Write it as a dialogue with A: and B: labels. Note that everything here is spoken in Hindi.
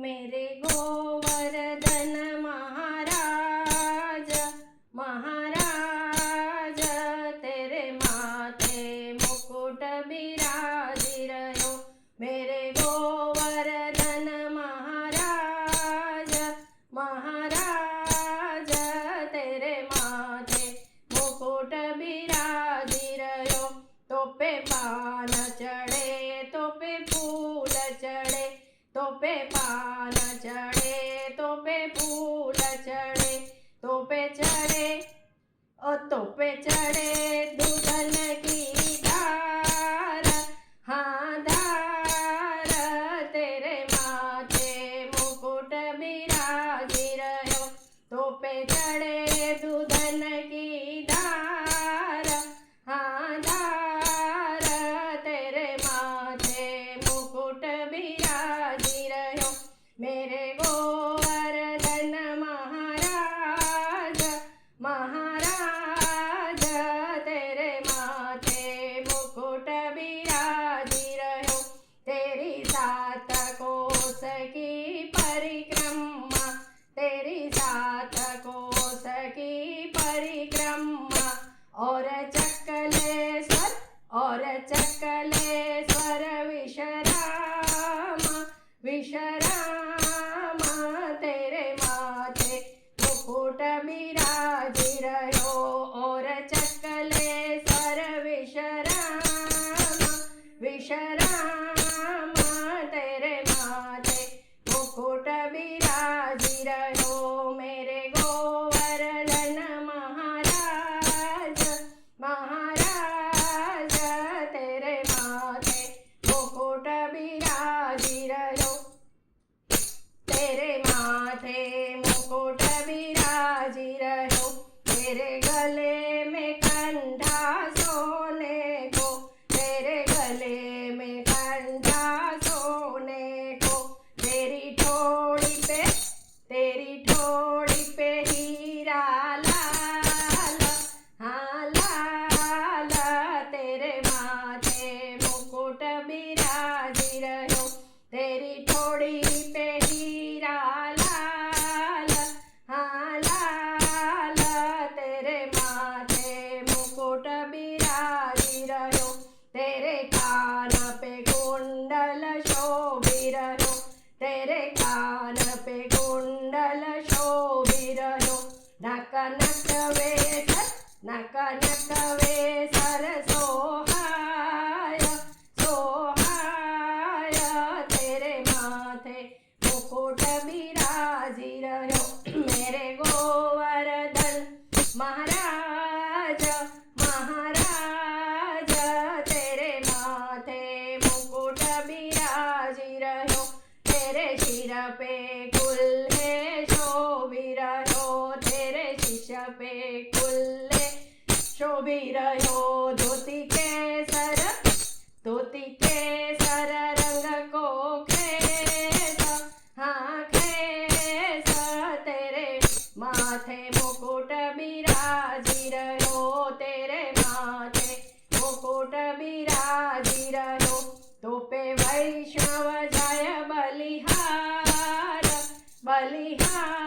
A: मेरे गोवर्धन महाराज महाराज, तेरे माथे मुकुट बिराजी रहो मेरे गोवर्धन महाराज महाराज, तेरे माथे मुकुट बिराजी रहो तो पे पान चढ़े तो पे पान चढ़े तो पे फूल चढ़े तो पे चढ़े ओ तो पे चढ़े दूधन की धार हाँ धार तेरे माथे मुकुट बिराजी रहो तो पे चढ़े की परिक्रमा और चक्लेश्वर और चक्लेश्वर विश्राम विश्राम तेरे नक नक वेसर नक नक वेसर सोहाय सोहाय तेरे माथे। मुकुट बिराजी रहो, मेरे गोवर्धन महाराज महाराज तेरे माथे। मुकुट बिराजी रहो, तेरे सिर पे रहो। धोती केसर धोती केसर रंग को खेस। हाँ खेस। तेरे माथे मुकुट बिराजी रहो। तेरे माथे मुकुट बिराजी रहो। तो पे वैष्णव जय बलिहार बलिहार।